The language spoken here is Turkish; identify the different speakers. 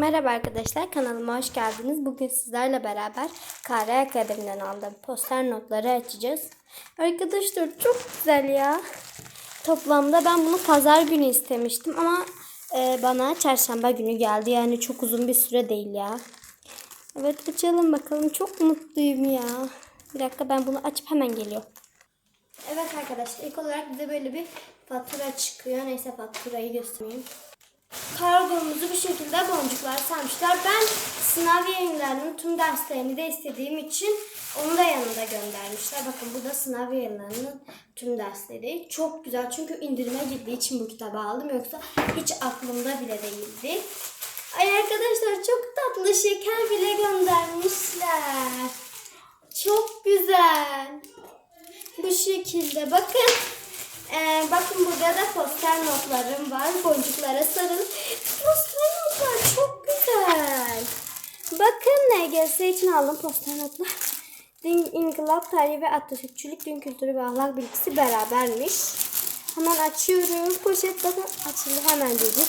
Speaker 1: Merhaba arkadaşlar kanalıma hoş geldiniz. Bugün sizlerle beraber Kare Akademi'den aldığım poster notları açacağız. Arkadaşlar çok güzel ya. Toplamda ben bunu pazar günü istemiştim ama e, bana çarşamba günü geldi. Yani çok uzun bir süre değil ya. Evet açalım bakalım. Çok mutluyum ya. Bir dakika ben bunu açıp hemen geliyorum. Evet arkadaşlar ilk olarak bize böyle bir fatura çıkıyor. Neyse faturayı göstereyim. Bu şekilde boncuklar sarmışlar. Ben sınav yayınlarının tüm derslerini de istediğim için onu da yanında göndermişler. Bakın bu da sınav yayınlarının tüm dersleri. Çok güzel çünkü indirime girdiği için bu kitabı aldım. Yoksa hiç aklımda bile değildi. Ay arkadaşlar çok tatlı şeker bile göndermişler. Çok güzel. Bu şekilde bakın. Ee, bakın burada da poster notlarım var. Boncuklara sarılı. Poster notlar çok güzel. Bakın NGS için poster notlar. Din, İnkılap tarihi ve Atatürkçülük, din kültürü ve ahlak bilgisi berabermiş. Hemen açıyorum. Poşet bakın açıldı hemen dedi.